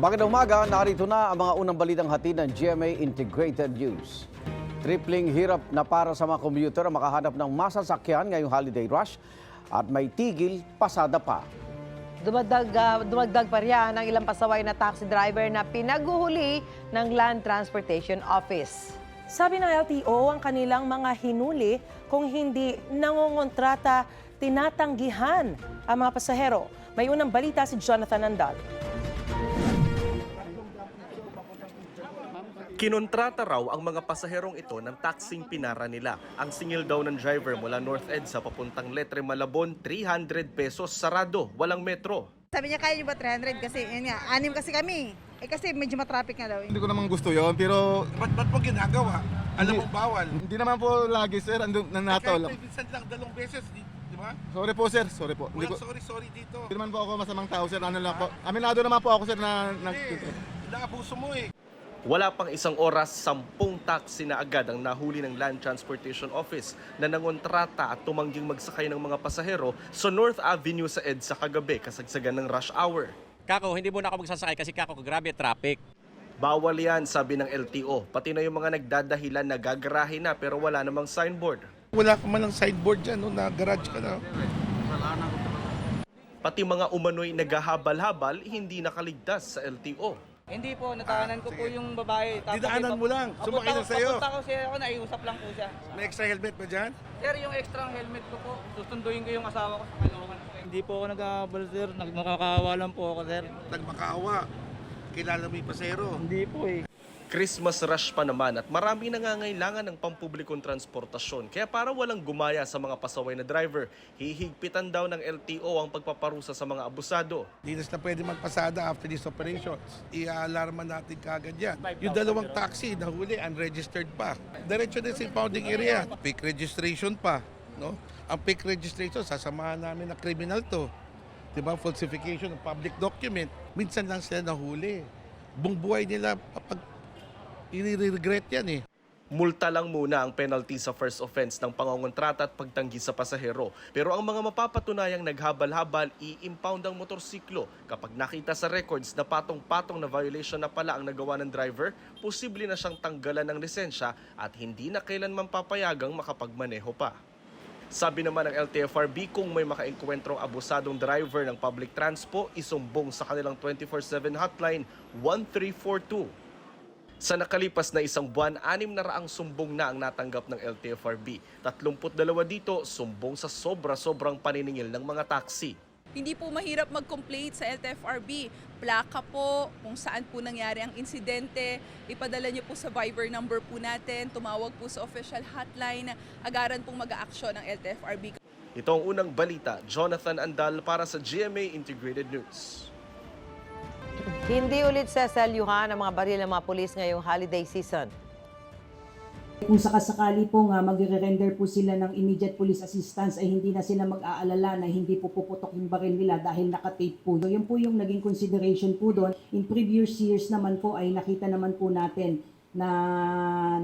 Magandang umaga, narito na ang mga unang balitang hatid ng GMA Integrated News. Tripling hirap na para sa mga commuter ang makahanap ng masasakyan ngayong holiday rush at may tigil pasada pa. Dumagdag, ah, dumagdag pa riyan ang ilang pasaway na taxi driver na pinaguhuli ng Land Transportation Office. Sabi ng LTO, ang kanilang mga hinuli kung hindi nangongontrata, tinatanggihan ang mga pasahero. May unang balita si Jonathan Andal. Kinontrata raw ang mga pasaherong ito ng taxing pinara nila. Ang singil daw ng driver mula North EDSA papuntang Letre Malabon, 300 pesos sarado, walang metro. Sabi niya, kaya niyo ba 300? Kasi, yun nga, anim kasi kami. Eh kasi medyo matraffic nga daw. Hindi ko naman gusto yon pero Ba't, ba't mo ginagawa? Alam mo bawal. hindi naman po lagi sir, andun nanato Kahit lang. may minsan lang dalawang beses, di, di ba? Sorry po sir, sorry po. Hindi Walang ko, sorry, sorry dito. hindi naman po ako masamang tao sir, ano lang po. Aminado naman po ako sir na, na Hindi, naabuso mo eh. Wala pang isang oras, sampung taxi na agad ang nahuli ng Land Transportation Office na nangontrata at tumangging magsakay ng mga pasahero sa North Avenue sa EDSA kagabi kasagsagan ng rush hour. Kako, hindi muna ako magsasakay kasi kako, grabe traffic. Bawal yan, sabi ng LTO. Pati na yung mga nagdadahilan na gagarahe na pero wala namang signboard. Wala ka man ng sideboard dyan, no, na garage ka na. Pati mga umano'y naghahabal-habal, hindi nakaligtas sa LTO. Hindi po, nataanan ko po yung babae. Tapos Didaanan mo lang, Papunta sumakay na ko- sa'yo. Papunta ko siya ako, naiusap lang po siya. May extra helmet ba dyan? Sir, yung extra helmet ko po, susunduin ko yung asawa ko sa Caloocan. Hindi po ako nag-aabal, sir. Nagmakakawa lang po ako, sir. Nagmakaawa. Kilala mo yung pasero. Hindi po eh. Christmas rush pa naman at marami nangangailangan ng pampublikong transportasyon. Kaya para walang gumaya sa mga pasaway na driver, hihigpitan daw ng LTO ang pagpaparusa sa mga abusado. Hindi na sila pwede magpasada after these operations. I-alarma natin kagad yan. Yung dalawang taxi nahuli, unregistered pa. Diretso din sa impounding area. Fake registration pa. No? Ang fake registration, sasamahan namin na criminal to. Diba? Falsification of public document. Minsan lang sila nahuli. Buong buhay nila, pag i-regret yan eh. Multa lang muna ang penalty sa first offense ng pangongontrata at pagtanggi sa pasahero. Pero ang mga mapapatunayang naghabal-habal, i-impound ang motorsiklo. Kapag nakita sa records na patong-patong na violation na pala ang nagawa ng driver, posible na siyang tanggalan ng lisensya at hindi na kailanman papayagang makapagmaneho pa. Sabi naman ng LTFRB kung may makaengkwentrong abusadong driver ng public transpo, isumbong sa kanilang 24-7 hotline 1342. Sa nakalipas na isang buwan, anim na raang sumbong na ang natanggap ng LTFRB. 32 dito sumbong sa sobra-sobrang paniningil ng mga taxi. Hindi po mahirap mag-complain sa LTFRB. Plaka po, kung saan po nangyari ang insidente, ipadala niyo po sa Viber number po natin, tumawag po sa official hotline, agaran pong mag-aaksyon ng LTFRB. Ito ang unang balita, Jonathan Andal para sa GMA Integrated News. Hindi ulit seselyuhan ang mga baril ng mga pulis ngayong holiday season. Kung sakasakali po nga magre-render po sila ng immediate police assistance ay hindi na sila mag-aalala na hindi po puputok yung baril nila dahil nakatape po. So, yun po yung naging consideration po doon. In previous years naman po ay nakita naman po natin na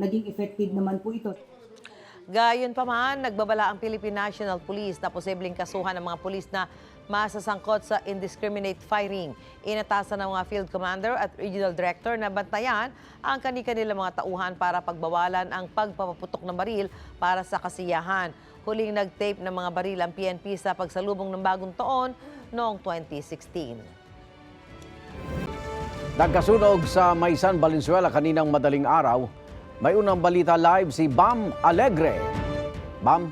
naging effective naman po ito. Gayon pa man, nagbabala ang Philippine National Police na posibleng kasuhan ng mga pulis na masasangkot sa indiscriminate firing. Inatasan ng mga field commander at regional director na bantayan ang kani-kanilang mga tauhan para pagbawalan ang pagpapaputok ng baril para sa kasiyahan. Huling nag-tape ng mga baril ang PNP sa pagsalubong ng bagong taon noong 2016. Nagkasunog sa Maysan, Valenzuela kaninang madaling araw. May unang balita live si Bam Alegre. Bam,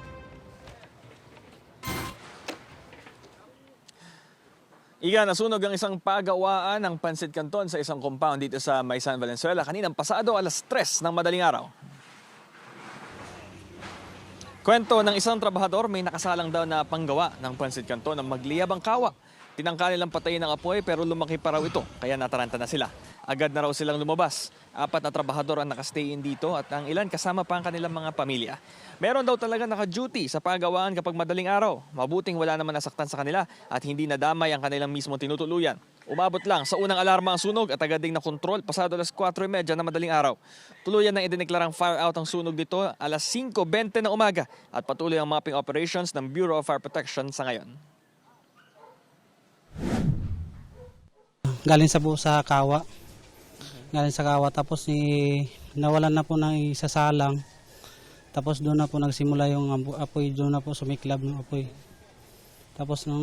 Iga, nasunog ang isang pagawaan ng Pansit Canton sa isang compound dito sa Maysan, Valenzuela. Kaninang pasado alas 3 ng madaling araw. Kwento ng isang trabahador, may nakasalang daw na panggawa ng Pansit Canton na magliyab ang kawa. Tinangka nilang patayin ng apoy pero lumaki pa raw ito, kaya nataranta na sila. Agad na raw silang lumabas. Apat na trabahador ang nakastay in dito at ang ilan kasama pa ang kanilang mga pamilya. Meron daw talaga naka-duty sa pagawaan kapag madaling araw. Mabuting wala naman nasaktan sa kanila at hindi nadamay ang kanilang mismo tinutuluyan. Umabot lang sa unang alarma ang sunog at agad ding na kontrol pasado alas 4.30 na madaling araw. Tuluyan na idineklarang fire out ang sunog dito alas 5.20 ng umaga at patuloy ang mapping operations ng Bureau of Fire Protection sa ngayon. galing sa po sa kawa. Galing sa kawa tapos ni nawalan na po ng isasalang. Tapos doon na po nagsimula yung apo- apoy, doon na po sumiklab ng apoy. Tapos nung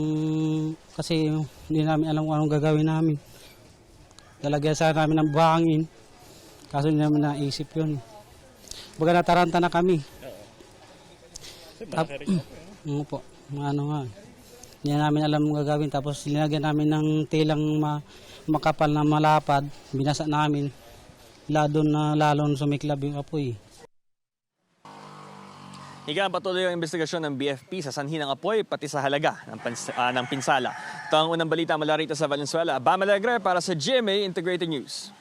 kasi hindi namin alam kung anong gagawin namin. Lalagyan sana namin ng buhangin. Kaso hindi namin naisip yun. Baga nataranta na kami. Tap, ano po, mga ano nga. Hindi namin alam ang gagawin. Tapos linagyan namin ng tilang ma, makapal na malapad. Binasa namin. Lalo na lalong sumiklab yung apoy. Higa patuloy ang investigasyon ng BFP sa sanhi ng apoy pati sa halaga ng, pans- ah, ng pinsala. Ito ang unang balita mula rito sa Valenzuela. Bam Alegre para sa GMA Integrated News.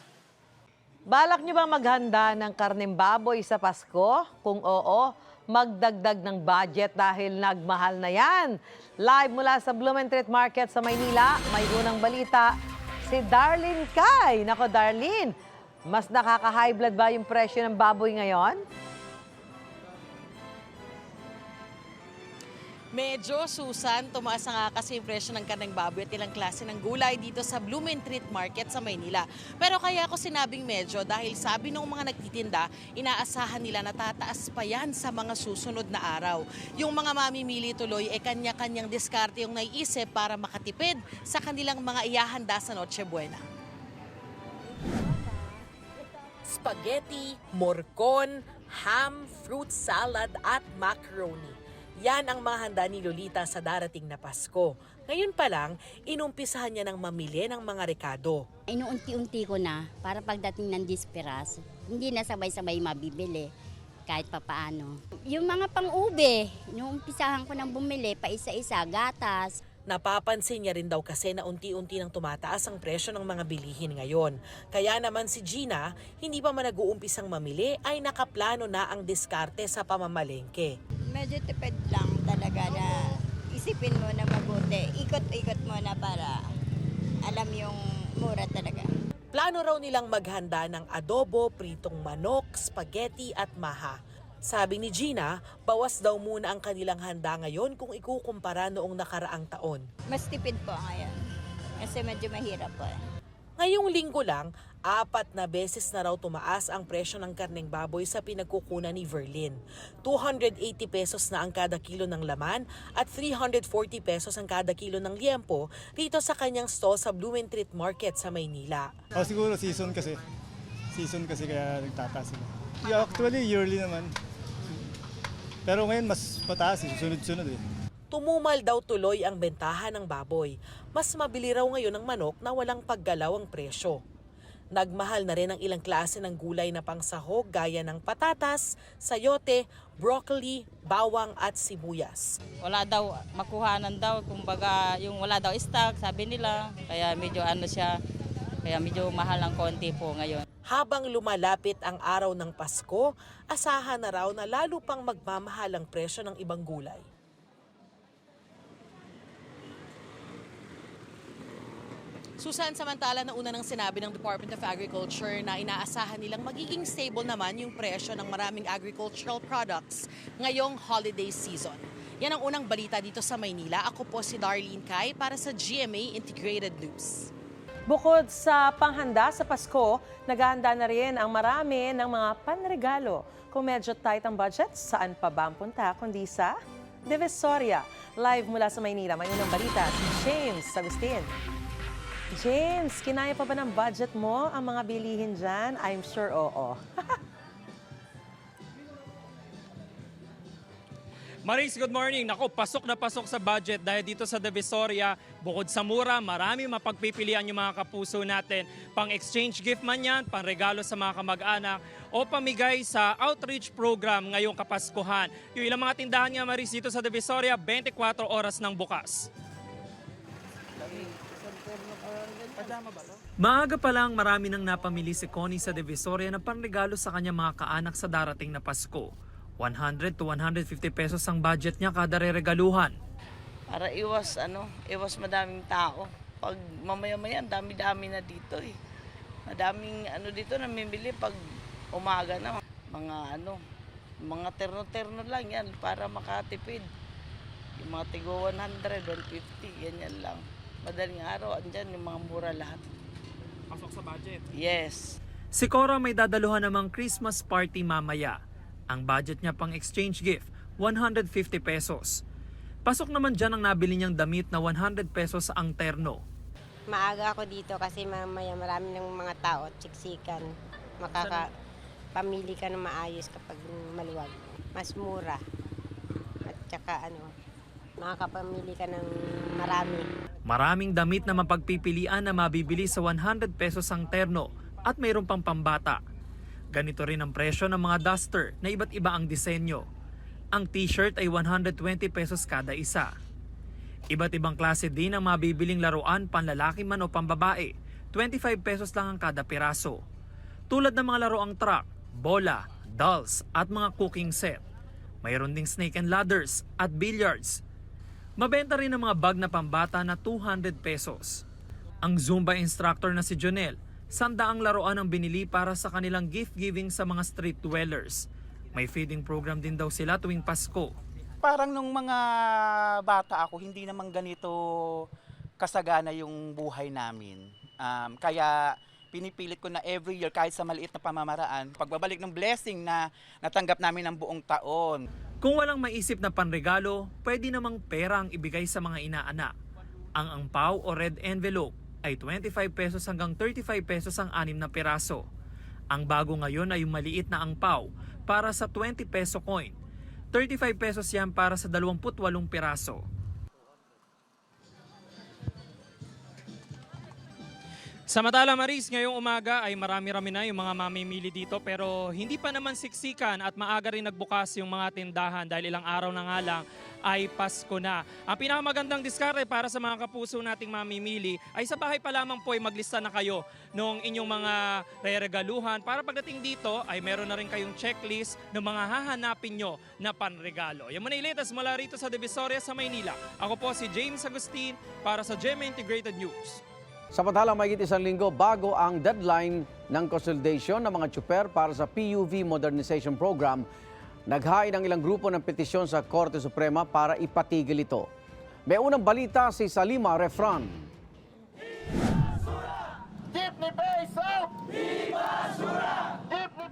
Balak niyo bang maghanda ng karneng baboy sa Pasko? Kung oo, magdagdag ng budget dahil nagmahal na yan. Live mula sa Blumentritt Market sa Maynila, may unang balita si Darlene Kai. Nako Darlene, mas nakaka-high blood ba yung presyo ng baboy ngayon? Medyo, Susan, tumaas na nga kasi yung presyo ng kanang baboy at ilang klase ng gulay dito sa Blumentritt Market sa Maynila. Pero kaya ako sinabing medyo dahil sabi ng mga nagtitinda, inaasahan nila na tataas pa yan sa mga susunod na araw. Yung mga mamimili tuloy, e kanya-kanyang diskarte yung naiisip para makatipid sa kanilang mga iyahanda sa Noche Buena. spaghetti, morcon, ham, fruit salad at macaroni. Yan ang mga handa ni Lolita sa darating na Pasko. Ngayon pa lang, inumpisahan niya ng mamili ng mga rekado. Inuunti-unti ko na para pagdating ng disperas, hindi na sabay-sabay mabibili kahit papaano. Yung mga pang-ube, inuumpisahan ko ng bumili pa isa-isa, gatas, Napapansin niya rin daw kasi na unti-unti nang tumataas ang presyo ng mga bilihin ngayon. Kaya naman si Gina, hindi pa man nag-uumpisang mamili, ay nakaplano na ang diskarte sa pamamalengke. Medyo tipid lang talaga na isipin mo na mabuti. Ikot-ikot mo na para alam yung mura talaga. Plano raw nilang maghanda ng adobo, pritong manok, spaghetti at maha. Sabi ni Gina, bawas daw muna ang kanilang handa ngayon kung ikukumpara noong nakaraang taon. Mas tipid po ngayon kasi medyo mahirap po. Ngayong linggo lang, apat na beses na raw tumaas ang presyo ng karneng baboy sa pinagkukunan ni Verlin. 280 pesos na ang kada kilo ng laman at 340 pesos ang kada kilo ng liempo dito sa kanyang stall sa Blumentritt Market sa Maynila. O siguro season kasi. Season kasi kaya nagtataas sila. Yeah, actually, yearly naman. Pero ngayon mas pataas eh, sunod-sunod eh. Tumumal daw tuloy ang bentahan ng baboy. Mas mabili raw ngayon ang manok na walang paggalaw ang presyo. Nagmahal na rin ang ilang klase ng gulay na pangsahog gaya ng patatas, sayote, broccoli, bawang at sibuyas. Wala daw, makuhanan daw, kumbaga yung wala daw stock, sabi nila. Kaya medyo ano siya, kaya medyo mahal ang konti po ngayon. Habang lumalapit ang araw ng Pasko, asahan na raw na lalo pang magmamahal ang presyo ng ibang gulay. Susan, samantala na una nang sinabi ng Department of Agriculture na inaasahan nilang magiging stable naman yung presyo ng maraming agricultural products ngayong holiday season. Yan ang unang balita dito sa Maynila. Ako po si Darlene Kai para sa GMA Integrated News. Bukod sa panghanda sa Pasko, naghahanda na rin ang marami ng mga panregalo. Kung medyo tight ang budget, saan pa ba ang punta kundi sa Divisoria. Live mula sa Maynila, may unang balita si James Agustin. James, kinaya pa ba ng budget mo ang mga bilihin dyan? I'm sure oo. Maris, good morning. Nako, pasok na pasok sa budget dahil dito sa Divisoria, bukod sa mura, marami mapagpipilian yung mga kapuso natin. Pang exchange gift man yan, pang regalo sa mga kamag-anak, o pamigay sa outreach program ngayong Kapaskuhan. Yung ilang mga tindahan nga, Maris, dito sa Divisoria, 24 oras ng bukas. Maaga pa lang marami nang napamili si Connie sa Divisoria na panregalo sa kanyang mga kaanak sa darating na Pasko. 100 to 150 pesos ang budget niya kada reregaluhan. Para iwas, ano, iwas madaming tao. Pag mamaya-maya, dami-dami na dito eh. Madaming ano dito namimili pag umaga na. Mga ano, mga terno-terno lang yan para makatipid. Yung mga tigo 100, 150, ganyan lang. Madaling araw, andyan yung mga mura lahat. sa budget. Yes. Si Cora may dadaluhan namang Christmas party mamaya. Ang budget niya pang exchange gift, 150 pesos. Pasok naman dyan ang nabili niyang damit na 100 pesos ang terno. Maaga ako dito kasi mamaya marami ng mga tao at siksikan. Makaka pamili ka ng maayos kapag maluwag. Mas mura. At saka ano, makakapamili ka ng marami. Maraming damit na mapagpipilian na mabibili sa 100 pesos ang terno at mayroon pang pambata. Ganito rin ang presyo ng mga duster na iba't iba ang disenyo. Ang t-shirt ay 120 pesos kada isa. Iba't ibang klase din ang mabibiling laruan panlalaki man o pambabae. 25 pesos lang ang kada piraso. Tulad ng mga laruang truck, bola, dolls at mga cooking set. Mayroon ding snake and ladders at billiards. Mabenta rin ang mga bag na pambata na 200 pesos. Ang Zumba instructor na si Jonel, sanda ang laruan ang binili para sa kanilang gift giving sa mga street dwellers. May feeding program din daw sila tuwing Pasko. Parang nung mga bata ako, hindi naman ganito kasagana yung buhay namin. Um, kaya pinipilit ko na every year kahit sa maliit na pamamaraan, pagbabalik ng blessing na natanggap namin ng buong taon. Kung walang maisip na panregalo, pwede namang pera ang ibigay sa mga inaanak. Ang angpaw o red envelope ay 25 pesos hanggang 35 pesos ang anim na piraso. Ang bago ngayon ay yung maliit na angpaw para sa 20 peso coin. 35 pesos yan para sa 28 piraso. Samantala Maris, ngayong umaga ay marami-rami na yung mga mamimili dito pero hindi pa naman siksikan at maaga rin nagbukas yung mga tindahan dahil ilang araw na nga lang ay Pasko na. Ang pinakamagandang diskarte para sa mga kapuso nating mamimili ay sa bahay pa lamang po ay maglista na kayo ng inyong mga regaluhan para pagdating dito ay meron na rin kayong checklist ng mga hahanapin nyo na panregalo. Yan muna yung latest mula rito sa Divisoria sa Maynila. Ako po si James Agustin para sa GMA Integrated News. Samantala, mahigit isang linggo bago ang deadline ng consolidation ng mga tsuper para sa PUV Modernization Program, naghain ang ilang grupo ng petisyon sa Korte Suprema para ipatigil ito. May unang balita si Salima Refran.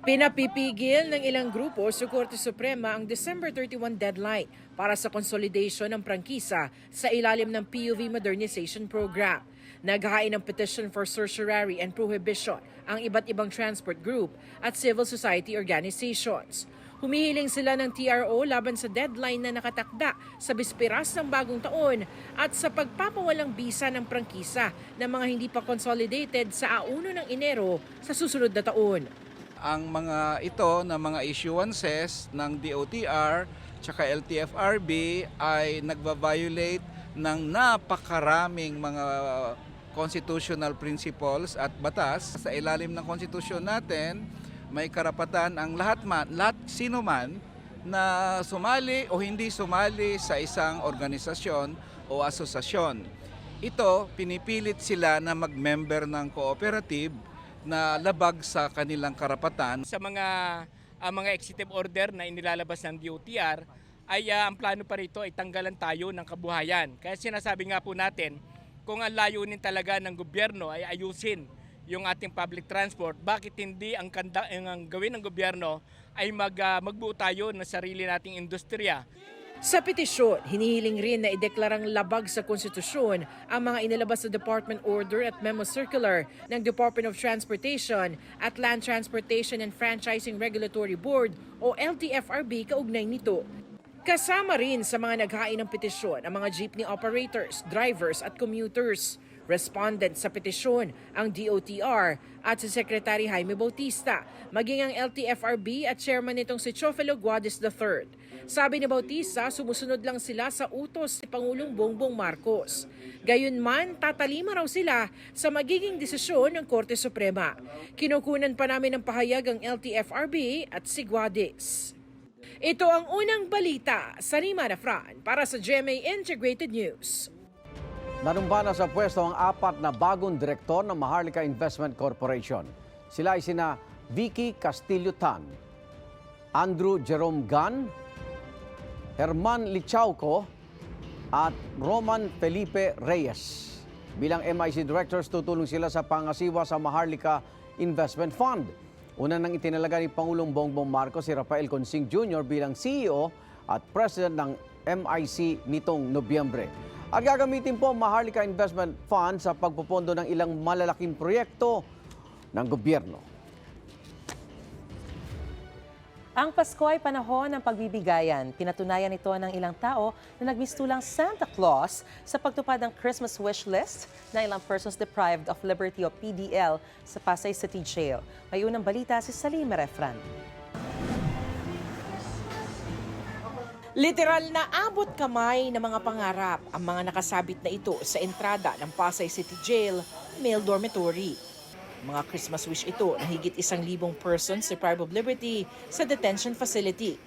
Pinapipigil ng ilang grupo sa Korte Suprema ang December 31 deadline para sa consolidation ng prangkisa sa ilalim ng PUV Modernization Program. Naghain ng petition for certiorari and prohibition ang iba't ibang transport group at civil society organizations. Humihiling sila ng TRO laban sa deadline na nakatakda sa bispiras ng bagong taon at sa pagpapawalang bisa ng prangkisa ng mga hindi pa consolidated sa auno ng Enero sa susunod na taon. ang mga ito na mga issuances ng DOTR tsaka LTFRB ay nagva-violate ng napakaraming mga constitutional principles at batas. Sa ilalim ng konstitusyon natin, may karapatan ang lahat man, lahat sino man na sumali o hindi sumali sa isang organisasyon o asosasyon. Ito, pinipilit sila na mag-member ng cooperative na labag sa kanilang karapatan. Sa mga ah, mga executive order na inilalabas ng DOTR ay ah, ang plano pa rito ay tanggalan tayo ng kabuhayan. Kaya sinasabi nga po natin, kung ang layunin talaga ng gobyerno ay ayusin yung ating public transport, bakit hindi ang, kanda, ang gawin ng gobyerno ay mag, ah, magbuo tayo ng sarili nating industriya. Sa petisyon, hinihiling rin na ideklarang labag sa konstitusyon ang mga inilabas sa Department Order at Memo Circular ng Department of Transportation at Land Transportation and Franchising Regulatory Board o LTFRB kaugnay nito. Kasama rin sa mga naghain ng petisyon ang mga jeepney operators, drivers at commuters. Respondent sa petisyon ang DOTR at si Secretary Jaime Bautista, maging ang LTFRB at chairman nitong si Chofelo Guadis III. Sabi ni Bautista, sumusunod lang sila sa utos ni Pangulong Bongbong Marcos. Gayunman, tatalima raw sila sa magiging desisyon ng Korte Suprema. Kinukunan pa namin ng pahayag ang LTFRB at si Guadis. Ito ang unang balita sa Rimana Fran para sa GMA Integrated News. Nanumbana sa pwesto ang apat na bagong direktor ng Maharlika Investment Corporation. Sila ay sina Vicky Castillo Tan, Andrew Jerome Gan, Herman Lichauco at Roman Felipe Reyes. Bilang MIC directors, tutulong sila sa pangasiwa sa Maharlika Investment Fund. Una nang itinalaga ni Pangulong Bongbong Marcos si Rafael Consing Jr. bilang CEO at President ng MIC nitong Nobyembre. At gagamitin po Maharlika Investment Fund sa pagpupondo ng ilang malalaking proyekto ng gobyerno. Ang Pasko ay panahon ng pagbibigayan. Pinatunayan ito ng ilang tao na nagmistulang Santa Claus sa pagtupad ng Christmas wish list ng ilang persons deprived of liberty o PDL sa Pasay City Jail. May unang balita si Salim Refran. Literal na abot kamay ng mga pangarap ang mga nakasabit na ito sa entrada ng Pasay City Jail Male Dormitory. Mga Christmas wish ito ng higit isang libong persons deprived of liberty sa detention facility.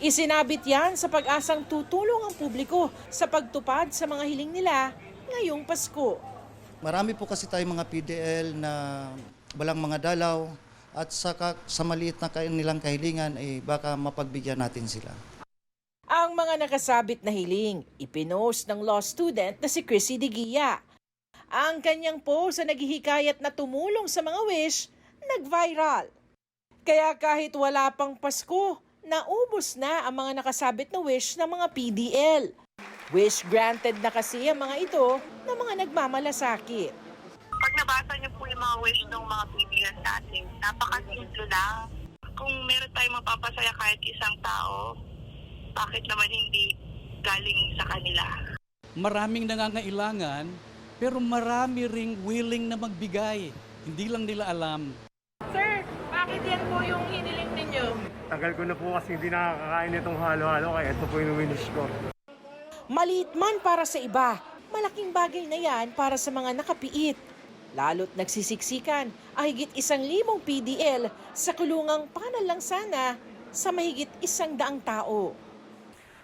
Isinabit yan sa pag-asang tutulong ang publiko sa pagtupad sa mga hiling nila ngayong Pasko. Marami po kasi tayong mga PDL na walang mga dalaw at saka sa maliit na nilang kahilingan ay baka mapagbigyan natin sila. Ang mga nakasabit na hiling, ipinost ng law student na si Chrissy De Guia. Ang kanyang post sa naghihikayat na tumulong sa mga wish, nag-viral. Kaya kahit wala pang Pasko, naubos na ang mga nakasabit na wish ng mga PDL. Wish granted na kasi ang mga ito ng mga nagmamalasakit. Pag nabasa niyo po yung mga wish ng mga PBS natin, napakasimple lang. Kung meron tayong mapapasaya kahit isang tao, bakit naman hindi galing sa kanila? Maraming nangangailangan, pero marami ring willing na magbigay. Hindi lang nila alam. Sir, bakit yan po yung hiniling ninyo? Tagal ko na po kasi hindi nakakakain itong halo-halo kaya ito po yung winish ko. Maliit man para sa iba, malaking bagay na yan para sa mga nakapiit. Lalo't nagsisiksikan ang higit isang limong PDL sa kulungang panal lang sana sa mahigit isang daang tao.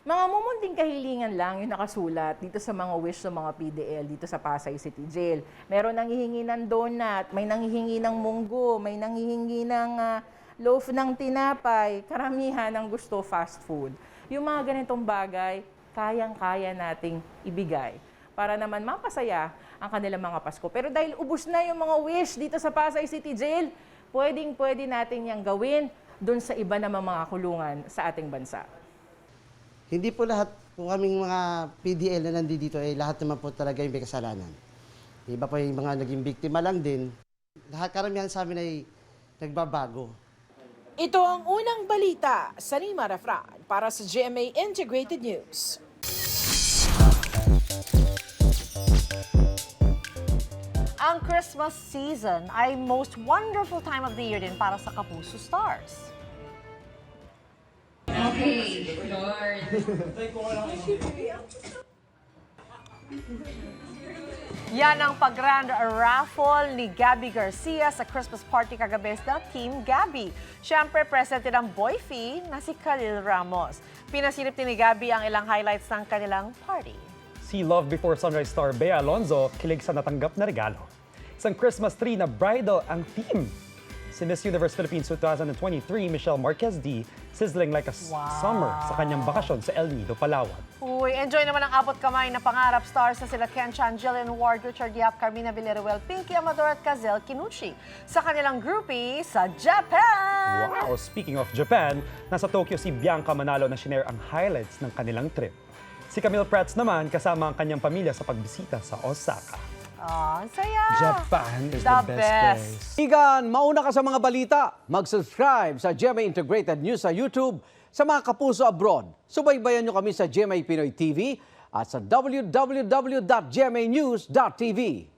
Mga mumunting kahilingan lang yung nakasulat dito sa mga wish ng mga PDL dito sa Pasay City Jail. Meron nanghihingi ng donut, may nanghihingi ng munggo, may nanghihingi ng ah, loaf ng tinapay, karamihan ng gusto fast food. Yung mga ganitong bagay, kayang-kaya nating ibigay para naman mapasaya ang kanilang mga Pasko. Pero dahil ubus na yung mga wish dito sa Pasay City Jail, pwedeng-pwede natin yang gawin doon sa iba namang mga kulungan sa ating bansa. Hindi po lahat po kaming mga PDL na nandito ay lahat naman po talaga yung may kasalanan. Iba po yung mga naging biktima lang din. Lahat karamihan sa amin ay nagbabago. Ito ang unang balita sa Rima Refran para sa GMA Integrated News. Ang Christmas season ay most wonderful time of the year din para sa Kapuso Stars. Okay, Lord. Yan ang pag-grand raffle ni Gabby Garcia sa Christmas party kagabi ng Team Gabby. Siyempre, present din ang boyfie na si Khalil Ramos. Pinasilip din ni Gabby ang ilang highlights ng kanilang party. Si Love Before Sunrise star Bea Alonzo kilig sa natanggap na regalo. Isang Christmas tree na bridal ang theme. Si Miss Universe Philippines 2023, Michelle Marquez D, sizzling like a Wow. summer sa kanyang bakasyon sa El Nido, Palawan. Uy, enjoy naman ang abot kamay na pangarap stars na sila Ken Chan, Jillian Ward, Richard Yap, Carmina Villaruel, Pinky Amador at Kazel Kinuchi sa kanilang groupie sa Japan! Wow! Speaking of Japan, nasa Tokyo si Bianca Manalo na shinare ang highlights ng kanilang trip. Si Camille Prats naman kasama ang kanyang pamilya sa pagbisita sa Osaka. Oh, ang saya! Japan is The the, best, best. place. Igan, mauna ka sa mga balita. Mag-subscribe sa GMA Integrated News sa YouTube sa mga kapuso abroad. Subaybayan nyo kami sa GMA Pinoy TV at sa www.gmanews.tv.